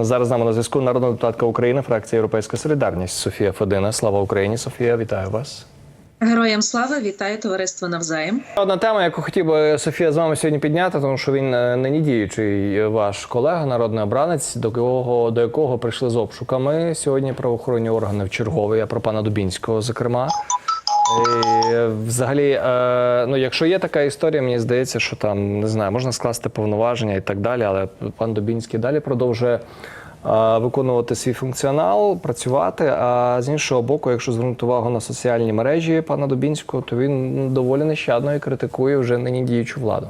Зараз з нами на зв'язку народна депутатка України, фракція Європейська Солідарність Софія Федина. Слава Україні! Софія, вітаю вас. Героям слава вітаю товариство навзаєм. Одна тема, яку хотів би Софія з вами сьогодні підняти, тому що він е, нині діючий ваш колега, народний обранець, до якого до якого прийшли з обшуками сьогодні правоохоронні органи в чергове. Я про пана Дубінського, зокрема. І, взагалі, е, ну якщо є така історія, мені здається, що там не знаю, можна скласти повноваження і так далі, але пан Дубінський далі продовжує. е, Виконувати свій функціонал, працювати. А з іншого боку, якщо звернути увагу на соціальні мережі пана Дубінського, то він ну, доволі нещадно і критикує вже нині діючу владу.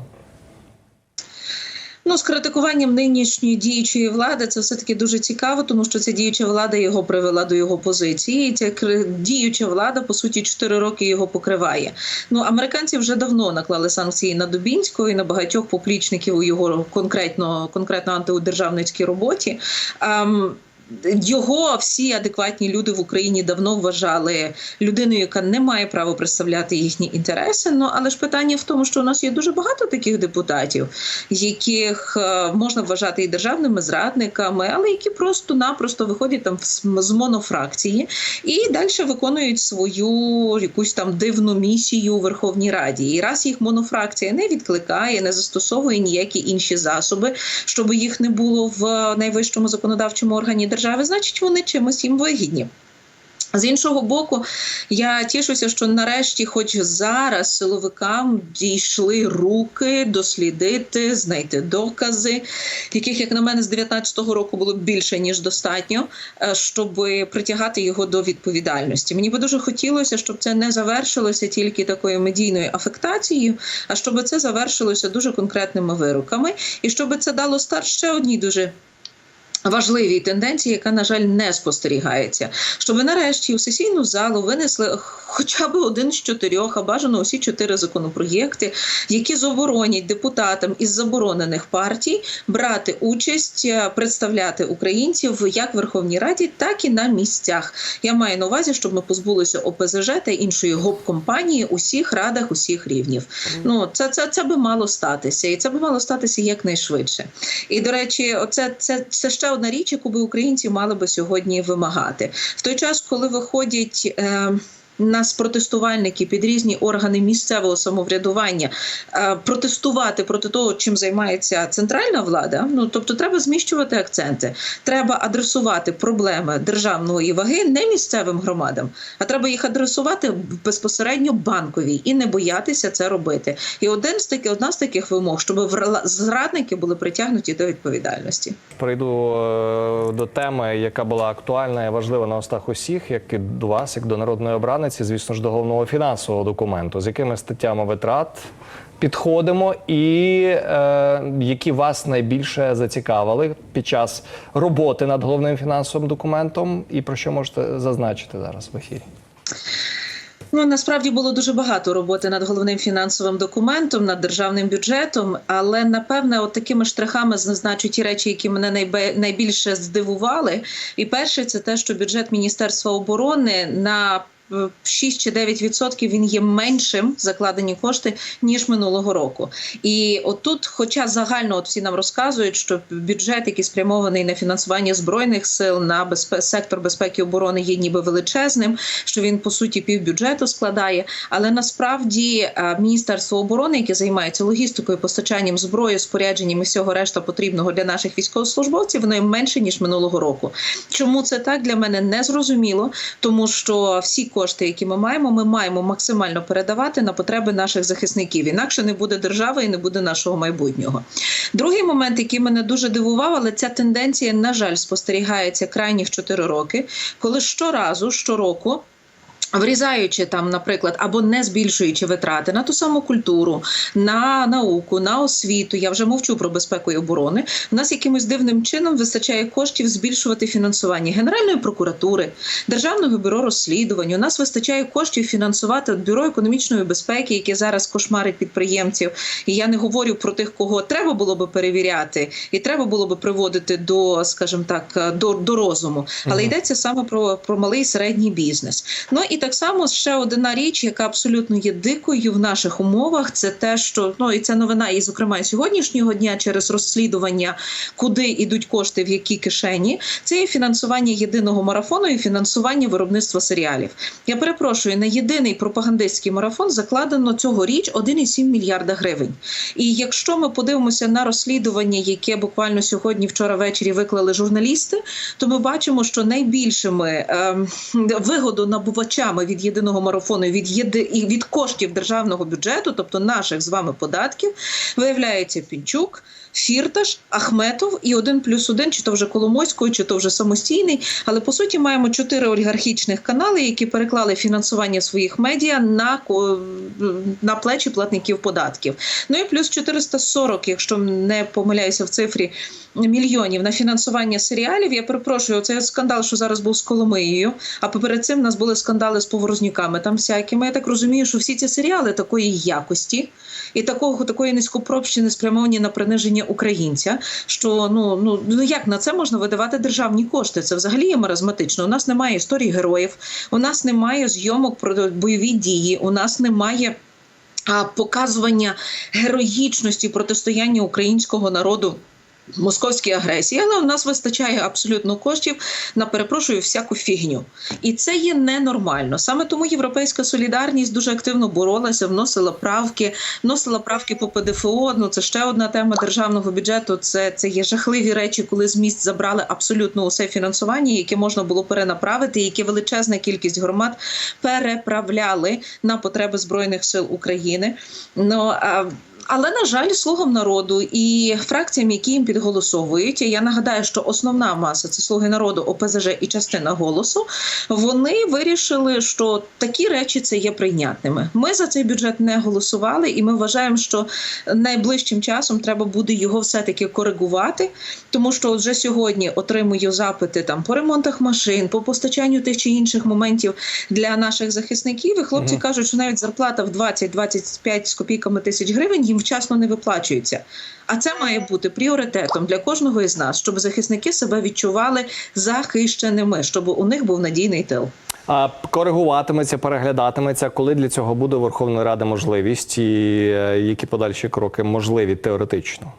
Ну, з критикуванням нинішньої діючої влади це все таки дуже цікаво, тому що ця діюча влада його привела до його позиції. І ця діюча влада по суті 4 роки його покриває. Ну американці вже давно наклали санкції на Дубінського і на багатьох поплічників у його конкретно конкретно антидержавницькій роботі. Ам, його всі адекватні люди в Україні давно вважали людиною, яка не має права представляти їхні інтереси. Ну але ж питання в тому, що у нас є дуже багато таких депутатів, яких е, можна вважати і державними зрадниками, але які просто-напросто виходять там з монофракції і далі виконують свою якусь там дивну місію у Верховній Раді. І раз їх монофракція не відкликає, не застосовує ніякі інші засоби, щоб їх не було в найвищому законодавчому органі держави, значить вони чимось їм вигідні. З іншого боку, я тішуся, що нарешті, хоч зараз, силовикам дійшли руки дослідити, знайти докази, яких, як на мене, з 19-го року було більше ніж достатньо, е, щоб притягати його до відповідальності. Мені би дуже хотілося, щоб це не завершилося тільки такою медійною афектацією, а щоб це завершилося дуже конкретними вироками, і щоб це дало старт ще одній дуже важливій тенденції, яка, на жаль, не спостерігається, щоб нарешті у сесійну залу винесли хоча б один з чотирьох, а бажано усі чотири законопроєкти, які заборонять депутатам із заборонених партій брати участь, е, представляти українців як в Верховній Раді, так і на місцях. Я маю на увазі, щоб ми позбулися ОПЗЖ та іншої гоп-компанії усіх радах, усіх рівнів. Ну це, це, це би мало статися, і це би мало статися якнайшвидше. І до речі, оце це, це ще одна річ, яку би українці мали би сьогодні вимагати в той час, коли виходять. Е, нас протестувальники під різні органи місцевого самоврядування е, протестувати проти того, чим займається центральна влада. Ну тобто, треба зміщувати акценти, треба адресувати проблеми державної ваги не місцевим громадам, а треба їх адресувати безпосередньо банковій і не боятися це робити. І один з таких одна з таких вимог, щоб зрадники були притягнуті до відповідальності. Перейду е, до теми, яка була актуальна і важлива на устах усіх, як і до вас, як до народної обраниці, звісно ж, до головного фінансового документу, з якими статтями витрат підходимо, і е, які вас найбільше зацікавили під час роботи над головним фінансовим документом, і про що можете зазначити зараз в ефірі? Ну насправді було дуже багато роботи над головним фінансовим документом, над державним бюджетом. Але напевне, от такими штрихами зазначу ті речі, які мене найбільше здивували. І перше, це те, що бюджет Міністерства оборони на 6 чи 9 відсотків він є меншим закладені кошти ніж минулого року. І отут, хоча загально от всі нам розказують, що бюджет, який спрямований на фінансування збройних сил на безпе... сектор безпеки і оборони, є ніби величезним, що він по суті півбюджету складає. Але насправді е, міністерство оборони, яке займається логістикою, постачанням зброї, спорядженням і всього решта потрібного для наших військовослужбовців, воно менше ніж минулого року. Чому це так для мене не зрозуміло, тому що всі кошти, які ми маємо, ми маємо максимально передавати на потреби наших захисників. Інакше не буде держави і не буде нашого майбутнього. Другий момент, який мене дуже дивував, але ця тенденція, на жаль, спостерігається крайніх 4 роки, коли щоразу, щороку. Врізаючи там, наприклад, або не збільшуючи витрати на ту саму культуру, на науку, на освіту, я вже мовчу про безпеку і оборони. У нас якимось дивним чином вистачає коштів збільшувати фінансування Генеральної прокуратури, Державного бюро розслідувань. У нас вистачає коштів фінансувати бюро економічної безпеки, яке зараз кошмарить підприємців. І я не говорю про тих, кого треба було би перевіряти, і треба було би приводити до, скажімо так, до, до розуму. Але йдеться саме про, про малий і середній бізнес. Ну і так само ще одна річ, яка абсолютно є дикою в наших умовах, це те, що ну і це новина, і зокрема сьогоднішнього дня через розслідування, куди йдуть кошти, в які кишені. Це є фінансування єдиного марафону і фінансування виробництва серіалів. Я перепрошую, на єдиний пропагандистський марафон закладено цьогоріч 1,7 мільярда гривень. І якщо ми подивимося на розслідування, яке буквально сьогодні, вчора ввечері виклали журналісти, то ми бачимо, що найбільшими ем, вигодонабувачами від єдиного марафону від єди і від коштів державного бюджету, тобто наших з вами податків, виявляється Пінчук. Фірташ, Ахметов і один плюс один, чи то вже Коломойської, чи то вже самостійний. Але по суті маємо чотири олігархічних канали, які переклали фінансування своїх медіа на на плечі платників податків. Ну і плюс 440, якщо не помиляюся в цифрі мільйонів на фінансування серіалів. Я перепрошую, цей скандал, що зараз був з Коломиєю. А поперед цим в нас були скандали з поворознюками. Там всякими. Я так розумію, що всі ці серіали такої якості і такого такої низькопробщини спрямовані на приниження українця. Що ну ну ну як на це можна видавати державні кошти? Це взагалі є маразматично. У нас немає історії героїв, у нас немає зйомок про бойові дії, у нас немає. Показування героїчності протистояння українського народу московській агресії, але у нас вистачає абсолютно коштів на перепрошую всяку фігню, і це є ненормально. Саме тому європейська солідарність дуже активно боролася, вносила правки, вносила правки по ПДФО. Ну це ще одна тема державного бюджету. Це, це є жахливі речі, коли з міст забрали абсолютно усе фінансування, яке можна було перенаправити, яке величезна кількість громад переправляли на потреби збройних сил України. Ну а але на жаль, слугам народу і фракціям, які їм підголосовують. Я нагадаю, що основна маса це слуги народу, ОПЗЖ і частина голосу. Вони вирішили, що такі речі це є прийнятними. Ми за цей бюджет не голосували, і ми вважаємо, що найближчим часом треба буде його все таки коригувати, тому що вже сьогодні отримую запити там по ремонтах машин, по постачанню тих чи інших моментів для наших захисників. І хлопці Мгм. кажуть, що навіть зарплата в 20-25 з копійками тисяч гривень їм вчасно не виплачується. А це має бути пріоритетом для кожного із нас, щоб захисники себе відчували захищеними, щоб у них був надійний тил. А коригуватиметься, переглядатиметься, коли для цього буде Верховна Ради можливість, і е, які подальші кроки можливі теоретично.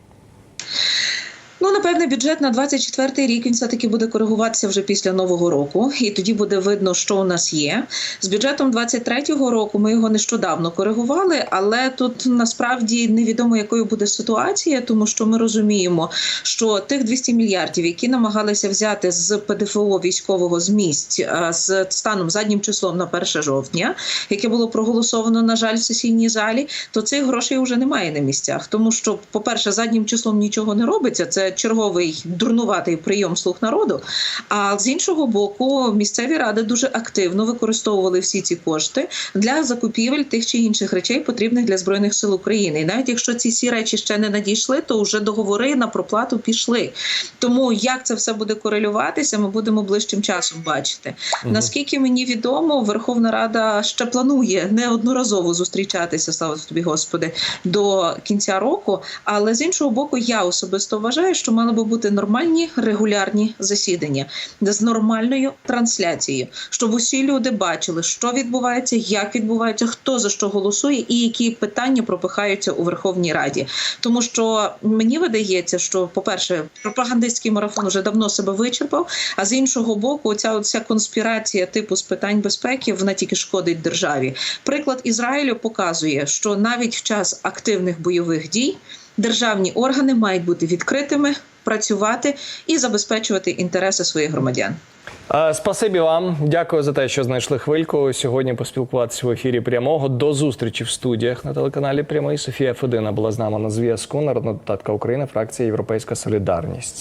Ну, напевне, бюджет на 24-й рік він все-таки буде коригуватися вже після нового року, і тоді буде видно, що у нас є. З бюджетом 23-го року ми його нещодавно коригували, але тут насправді невідомо, якою буде ситуація, тому що ми розуміємо, що тих 200 мільярдів, які намагалися взяти з ПДФО військового з місць з станом заднім числом на 1 жовтня, яке було проголосовано, на жаль, в сесійній залі, то цих грошей вже немає на місцях, тому що, по-перше, заднім числом нічого не робиться. Це черговий дурнуватий прийом слуг народу. А з іншого боку, місцеві ради дуже активно використовували всі ці кошти для закупівель тих чи інших речей, потрібних для збройних сил України. І навіть якщо ці всі речі ще не надійшли, то вже договори на проплату пішли. Тому як це все буде корелюватися, ми будемо ближчим часом бачити. Мгм. Наскільки мені відомо, Верховна Рада ще планує неодноразово зустрічатися, слава тобі, Господи, до кінця року. Але з іншого боку, я особисто вважаю, що мали би бути нормальні регулярні засідання з нормальною трансляцією, щоб усі люди бачили, що відбувається, як відбувається, хто за що голосує, і які питання пропихаються у Верховній Раді. Тому що мені видається, що, по-перше, пропагандистський марафон вже давно себе вичерпав. А з іншого боку, ця ця конспірація типу з питань безпеки вона тільки шкодить державі. Приклад Ізраїлю показує, що навіть в час активних бойових дій державні органи мають бути відкритими, працювати і забезпечувати інтереси своїх громадян. Спасибі вам. Дякую за те, що знайшли хвильку сьогодні поспілкуватися в ефірі прямого. До зустрічі в студіях на телеканалі Прямий. Софія Федина була з нами на зв'язку. Народна депутатка України, фракція Європейська Солідарність.